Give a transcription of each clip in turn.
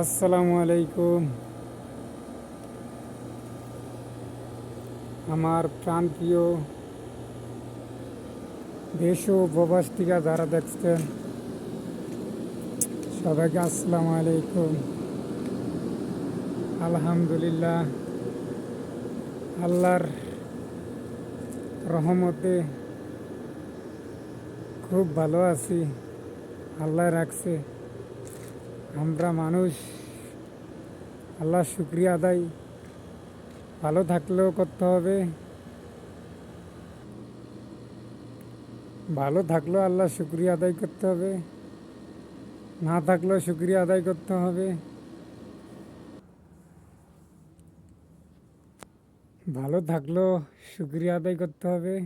আসসালামু আলাইকুম। আমার প্রাণপ্রিয় দেশ ও প্রবাস থেকে যারা দেখছেন, সবাইকে আসসালামু আলাইকুম। আলহামদুলিল্লাহ, আল্লাহর রহমতে খুব ভালো আছি, আল্লাহ রাখছে। আমরা মানুষ, আল্লাহ শুক্রিয়া আদায়। ভালো থাকলেও করতে হবে। ভালো থাকলেও আল্লাহ শুক্রিয়া আদায় করতে হবে। না থাকলেও শুক্রিয়া আদায় করতে হবে। ভালো থাকলেও শুক্রিয়া আদায় করতে হবে।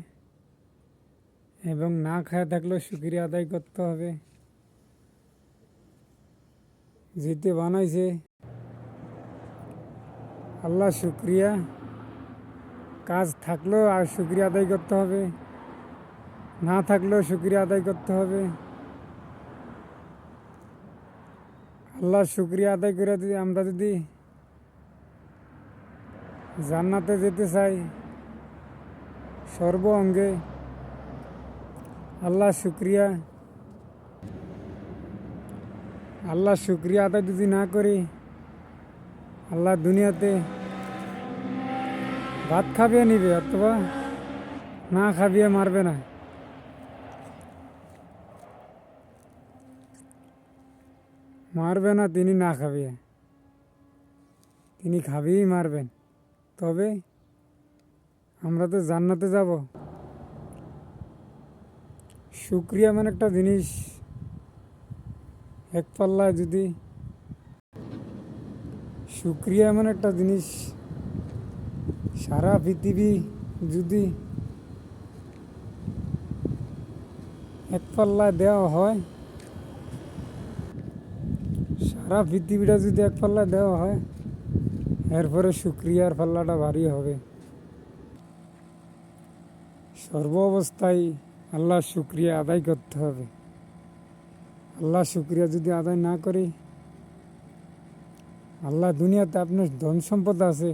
এবং না খায় থাকলেও শুক্রিয়া আদায় করতে হবে। যেতে বানাইছে। আল্লাহ শুক্রিয়া। কাজ থাকলেও আর শুক্রিয়া আদায় করতে হবে। না থাকলেও শুক্রিয়া আদায় করতে হবে। আল্লাহ শুক্রিয়া আদায় করে যদি আমরা যদি জান্নাতে যেতে চাই, সর্ব অঙ্গে আল্লাহ শুক্রিয়া। আল্লাহ শুক্রিয়া আদায় যদি না করি, আল্লাহ দুনিয়াতে ভাত খাবিয়ে নিবে অথবা না খাবিয়ে মারবে না। মারবে না, তিনি না খাবিয়ে। তিনি খাবিয়েই মারবেন। তবে আমরা তো জান্নাতে যাব। শুক্রিয়া মানে একটা জিনিস এক পাল্লায় যদি শুক্রিয়া এমন একটা জিনিস সারা পৃথিবী যদি এক পাল্লায় দেওয়া হয়, সারা পৃথিবীটা যদি এক পাল্লায় দেওয়া হয়, এরপরে শুক্রিয়ার পাল্লাটা ভারী হবে। সর্ব অবস্থায় আল্লাহ শুক্রিয়া আদায় করতে হবে। আল্লাহ শুক্রিয়া যদি আদায় না করি, আল্লাহ দুনিয়াতে আপনার ধন সম্পদ আছে।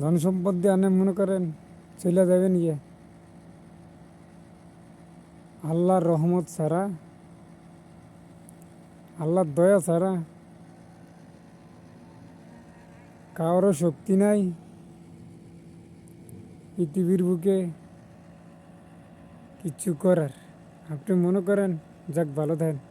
ধন সম্পদ দিয়ে আনে মনে করেন চলে যাবেন গিয়ে। আল্লাহর রহমত ছাড়া, আল্লাহর দয়া ছাড়া কারোর শক্তি নাই। পৃথিবীর বুকে কিচ্ছু করার। আপনি মনে করেন যাক ভালো থাকেন।